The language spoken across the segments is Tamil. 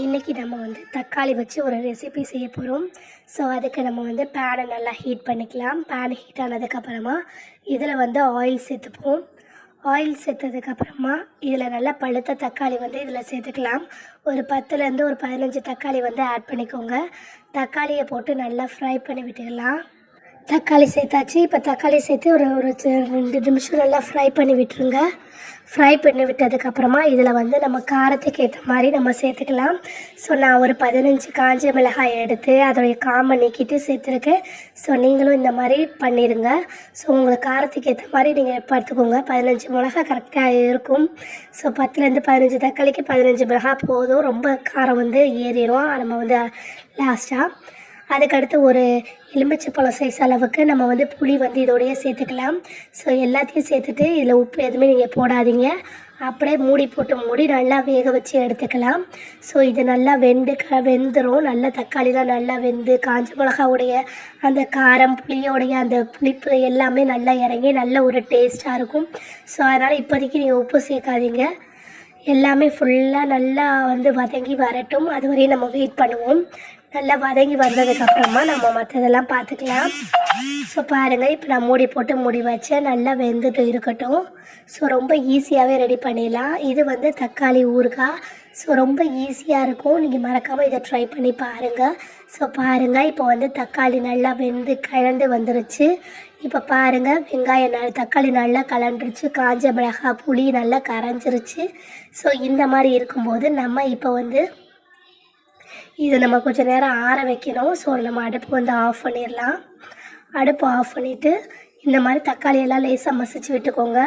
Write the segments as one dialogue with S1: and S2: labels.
S1: இன்றைக்கி நம்ம வந்து தக்காளி வச்சு ஒரு ரெசிபி செய்ய போகிறோம் ஸோ அதுக்கு நம்ம வந்து பேனை நல்லா ஹீட் பண்ணிக்கலாம். பேன் ஹீட் ஆனதுக்கப்புறமா இதில் வந்து ஆயில் சேர்த்துப்போம். ஆயில் சேர்த்ததுக்கப்புறமா இதில் நல்லா பழுத்த தக்காளி வந்து இதில் சேர்த்துக்கலாம். ஒரு பத்துலேருந்து ஒரு பதினஞ்சு தக்காளி வந்து ஆட் பண்ணிக்கோங்க. தக்காளியை போட்டு நல்லா ஃப்ரை பண்ணி விட்டுக்கலாம் தக்காளி சேர்த்தாச்சு. இப்போ தக்காளி சேர்த்து ஒரு ஒரு ரெண்டு நிமிஷம் நல்லா ஃப்ரை பண்ணி விட்டுருங்க. ஃப்ரை பண்ணி விட்டதுக்கப்புறமா இதில் வந்து நம்ம காரத்துக்கு ஏற்ற மாதிரி நம்ம சேர்த்துக்கலாம். ஸோ நான் ஒரு பதினஞ்சு காஞ்ச மிளகாய் எடுத்து அதோடைய காம்பை நீக்கிட்டு சேர்த்துருக்கேன். ஸோ நீங்களும் இந்த மாதிரி பண்ணிடுங்க ஸோ உங்களுக்கு காரத்துக்கு ஏற்ற மாதிரி நீங்கள் பார்த்துக்கோங்க பதினஞ்சு மிளகாய் கரெக்டாக இருக்கும். ஸோ பத்துலேருந்து பதினஞ்சு தக்காளிக்கு பதினஞ்சு மிளகாய் போதும். ரொம்ப காரம் வந்து ஏறிடும் நம்ம வந்து லாஸ்ட்டாக அதுக்கடுத்து ஒரு எலுமிச்சைப்பழம் சைஸ் அளவுக்கு நம்ம வந்து புளி வந்து இதோடையே சேர்த்துக்கலாம். ஸோ எல்லாத்தையும் சேர்த்துட்டு இதில் உப்பு எதுவுமே நீங்கள் போடாதீங்க. அப்படியே மூடி போட்டு மூடி நல்லா வேக வச்சு எடுத்துக்கலாம். ஸோ இது நல்லா வெந்து க வெந்துடும் நல்லா தக்காளிலாம் நல்லா வெந்து காஞ்ச மிளகாவுடைய அந்த காரம் புளியோடைய அந்த புளிப்பு எல்லாமே நல்லா இறங்கி நல்ல ஒரு டேஸ்ட்டாக இருக்கும். ஸோ அதனால் இப்போதைக்கு நீங்கள் உப்பு சேர்க்காதீங்க. எல்லாமே ஃபுல்லாக நல்லா வந்து வதங்கி வரட்டும். அது வரையும் நம்ம வெயிட் பண்ணுவோம். நல்லா வதங்கி வந்ததுக்கப்புறமா நம்ம மற்றதெல்லாம் பார்த்துக்கலாம். ஸோ பாருங்கள் இப்போ நான் மூடி போட்டு மூடி வச்சேன். நல்லா வெந்துட்டு இருக்கட்டும். ஸோ ரொம்ப ஈஸியாகவே ரெடி பண்ணிடலாம். இது வந்து தக்காளி ஊறுகாய். ஸோ ரொம்ப ஈஸியாக இருக்கும். நீங்கள் மறக்காமல் இதை ட்ரை பண்ணி பாருங்கள் ஸோ பாருங்கள் இப்போ வந்து தக்காளி நல்லா வெந்து கலந்து வந்துருச்சு. இப்போ பாருங்கள் வெங்காயம் நல்லா தக்காளி நல்லா கலண்டுருச்சு காஞ்ச மிளகாய் புளி நல்லா கரைஞ்சிருச்சு. ஸோ இந்த மாதிரி இருக்கும்போது நம்ம இப்போ வந்து இதை நம்ம கொஞ்சம் நேரம் ஆற வைக்கணும். ஸோ நம்ம அடுப்பு வந்து ஆஃப் பண்ணிடலாம். அடுப்பு ஆஃப் பண்ணிவிட்டு இந்த மாதிரி தக்காளி எல்லாம் லேசாக மசிச்சு விட்டுக்கோங்க.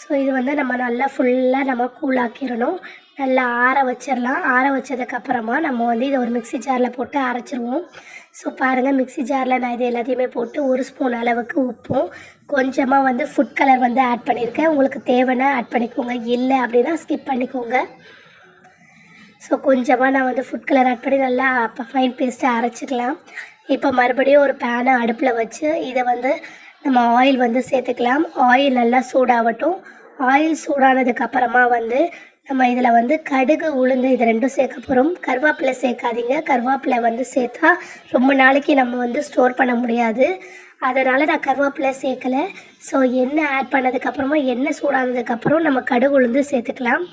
S1: ஸோ இது வந்து நம்ம நல்லா ஃபுல்லாக நம்ம கூழாக்கிடணும் நல்லா ஆற வச்சிடலாம். ஆற வச்சதுக்கப்புறமா நம்ம வந்து இதை ஒரு மிக்ஸி ஜாரில் போட்டு அரைச்சிருவோம். ஸோ பாருங்கள் மிக்ஸி ஜாரில் நான் இது எல்லாத்தையுமே போட்டு ஒரு ஸ்பூன் அளவுக்கு உப்பும் கொஞ்சமாக வந்து ஃபுட் கலர் வந்து ஆட் பண்ணியிருக்கேன் உங்களுக்கு தேவைன்னா ஆட் பண்ணிக்கோங்க. இல்லை அப்படின்னா ஸ்கிப் பண்ணிக்கோங்க. ஸோ கொஞ்சமாக நான் வந்து ஃபுட் கலர் ஆட் பண்ணி நல்லா ஃபைன் பேஸ்ட்டை அரைச்சிக்கலாம். இப்போ மறுபடியும் ஒரு பேனை அடுப்பில் வச்சு இதை வந்து நம்ம ஆயில் வந்து சேர்த்துக்கலாம். ஆயில் நல்லா சூடாகட்டும். ஆயில் சூடானதுக்கப்புறமா வந்து நம்ம இதில் வந்து கடுகு உளுந்து இது ரெண்டும் சேர்க்க போகிறோம் கருவேப்பிலை சேர்க்காதீங்க. கருவேப்பிலை வந்து சேர்த்தா ரொம்ப நாளைக்கு நம்ம வந்து ஸ்டோர் பண்ண முடியாது. அதனால் நான் கருவேப்பிலை சேர்க்கலை. ஸோ எண்ணெய் ஆட் பண்ணதுக்கப்புறமா எண்ணெய் சூடானதுக்கப்புறம் நம்ம கடுகு உளுந்து சேர்த்துக்கலாம்.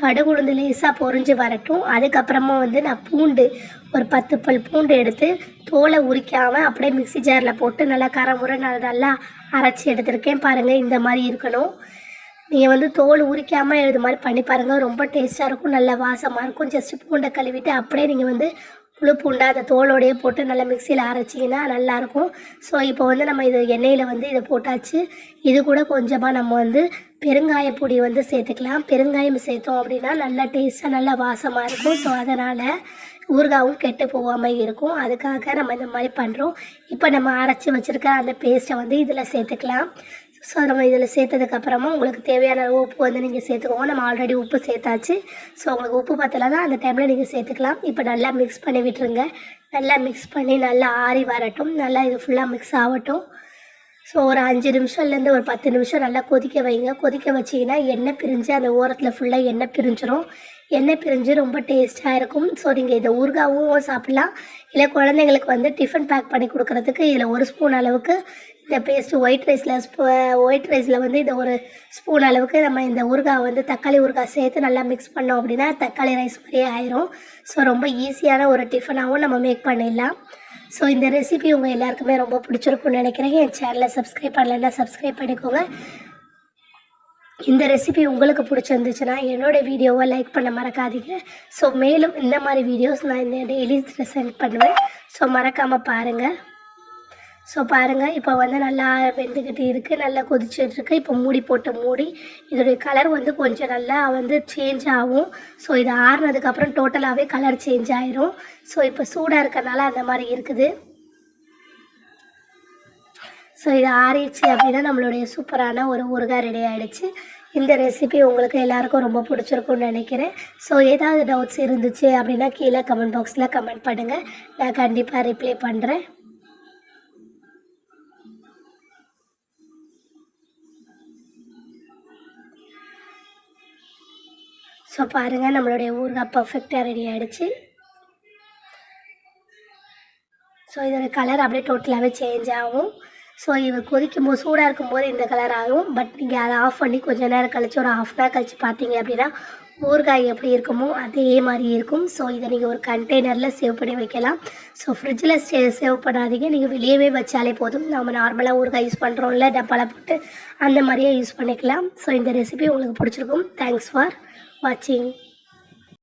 S1: கடுகு உளுந்து லேசாக பொறிஞ்சு வரட்டும். அதுக்கப்புறமா வந்து நான் பூண்டு ஒரு பத்து பல் பூண்டு எடுத்து தோலை உரிக்காமல் அப்படியே மிக்ஸி ஜாரில் போட்டு நல்லா கரமுறை நல்லா நல்லா அரைச்சி எடுத்திருக்கேன். பாருங்கள் இந்த மாதிரி இருக்கணும். நீங்கள் வந்து தோல் உரிக்காமல் இது மாதிரி பண்ணி பாருங்கள் ரொம்ப டேஸ்ட்டாக இருக்கும் நல்ல வாசமாக இருக்கும். ஜஸ்ட் பூண்டை கழுவிட்டு அப்படியே நீங்கள் வந்து முழு பூண்டை அந்த தோலோடையே போட்டு நல்லா மிக்சியில் அரைச்சிங்கன்னா நல்லாயிருக்கும். ஸோ இப்போ வந்து நம்ம இது எண்ணெயில் வந்து இதை போட்டாச்சு. இது கூட கொஞ்சமாக நம்ம வந்து பெருங்காய பொடி வந்து சேர்த்துக்கலாம். பெருங்காயம் சேர்த்தோம் அப்படின்னா நல்லா டேஸ்ட்டாக நல்லா வாசமாக இருக்கும். ஸோ அதனால் ஊறுகாவும் கெட்டு போகாமல் இருக்கும். அதுக்காக நம்ம இந்த மாதிரி பண்ணுறோம் இப்போ நம்ம அரைச்சி வச்சுருக்க அந்த பேஸ்ட்டை வந்து இதில் சேர்த்துக்கலாம். ஸோ நம்ம இதில் சேர்த்ததுக்கப்புறமா உங்களுக்கு தேவையான அளவு உப்பு வந்து நீங்கள் சேர்த்துக்கோங்க. நம்ம ஆல்ரெடி உப்பு சேர்த்தாச்சு. ஸோ உங்களுக்கு உப்பு பத்தலைன்னா அந்த டைமில் நீங்கள் சேர்த்துக்கலாம். இப்போ நல்லா மிக்ஸ் பண்ணி விட்டுருங்க. நல்லா மிக்ஸ் பண்ணி நல்லா ஆறி வரட்டும். நல்லா இது ஃபுல்லாக மிக்ஸ் ஆகட்டும். ஸோ ஒரு அஞ்சு நிமிஷம்லேருந்து ஒரு பத்து நிமிஷம் நல்லா கொதிக்க வைங்க. கொதிக்க வச்சிங்கன்னா எண்ணெய் பிரிஞ்சு அந்த ஓரத்தில் ஃபுல்லாக எண்ணெய் பிரிஞ்சிடும் எண்ணெய் பிரிஞ்சு ரொம்ப டேஸ்ட்டாக இருக்கும். ஸோ நீங்கள் இதை ஊறுகாவும் சாப்பிட்லாம். இல்லை குழந்தைங்களுக்கு வந்து டிஃபன் பேக் பண்ணி கொடுக்குறதுக்கு இதில் ஒரு ஸ்பூன் அளவுக்கு இந்த பேஸ்ட்டு ஒயிட் ரைஸில் ஸ்பூ ஒயிட் ரைஸில் வந்து இந்த ஒரு ஸ்பூன் அளவுக்கு நம்ம இந்த ஊறுகாய் வந்து தக்காளி ஊறுகாய் சேர்த்து நல்லா மிக்ஸ் பண்ணோம் அப்படின்னா தக்காளி ரைஸ் மாதிரியே ஆயிரும். ஸோ ரொம்ப ஈஸியான ஒரு டிஃபனாகவும் நம்ம மேக் பண்ணிடலாம். ஸோ இந்த ரெசிபி உங்கள் எல்லாருக்குமே ரொம்ப பிடிச்சிருக்கும்னு நினைக்கிறேன். என் சேனலை சப்ஸ்கிரைப் பண்ணலைன்னா சப்ஸ்கிரைப் பண்ணிக்கோங்க. இந்த ரெசிபி உங்களுக்கு பிடிச்சிருந்துச்சுன்னா என்னோடய வீடியோவை லைக் பண்ண மறக்காதீங்க. ஸோ மேலும் இந்த மாதிரி வீடியோஸ் நான் இந்த டெய்லி சென்ட் பண்ணுவேன். ஸோ மறக்காமல் பாருங்கள் ஸோ பாருங்கள் இப்போ வந்து நல்லா வெந்துக்கிட்டு இருக்குது நல்லா கொதிச்சிட்டுருக்கு இப்போ மூடி போட்டு மூடி இதோடைய கலர் வந்து கொஞ்சம் நல்லா வந்து சேஞ்ச் ஆகும். ஸோ இது ஆறுனதுக்கப்புறம் டோட்டலாகவே கலர் சேஞ்ச் ஆயிரும். ஸோ இப்போ சூடாக இருக்கிறதுனால அந்த மாதிரி இருக்குது. ஸோ இது ஆறிடுச்சு அப்படின்னா நம்மளுடைய சூப்பரான ஒரு ஊறுகாய் ரெடி ஆகிடுச்சு இந்த ரெசிபி உங்களுக்கு எல்லாருக்கும் ரொம்ப பிடிச்சிருக்கும்னு நினைக்கிறேன். ஸோ ஏதாவது டவுட்ஸ் இருந்துச்சு அப்படின்னா கீழே கமெண்ட் பாக்ஸில் கமெண்ட் பண்ணுங்கள் நான் கண்டிப்பாக ரிப்ளை பண்ணுறேன் ஸோ பாருங்கள் நம்மளுடைய ஊறுகாய் பர்ஃபெக்டாக ரெடி ஆகிடுச்சு ஸோ இதோட கலர் அப்படியே டோட்டலாகவே சேஞ்ச் ஆகும். ஸோ இது கொதிக்கும் போது சூடாக இருக்கும்போது இந்த கலர் ஆகும். பட் நீங்கள் அதை ஆஃப் பண்ணி கொஞ்சம் நேரம் கழிச்சு ஒரு ஹாஃப் அன் கழிச்சு பார்த்தீங்க அப்படின்னா ஊறுகாய் எப்படி இருக்குமோ அதே மாதிரி இருக்கும். ஸோ இதை நீங்கள் ஒரு கண்டெய்னரில் சேவ் பண்ணி வைக்கலாம். ஸோ ஃப்ரிட்ஜில் சே சேவ் பண்ணாதீங்க. நீங்கள் வெளியவே வச்சாலே போதும். நம்ம நார்மலாக ஊறுகாய் யூஸ் பண்ணுறோம்ல டப்பாவில் போட்டு அந்த மாதிரியே யூஸ் பண்ணிக்கலாம். ஸோ இந்த ரெசிபி உங்களுக்கு பிடிச்சிருக்கும். தேங்க்ஸ் ஃபார் வாட்சிங்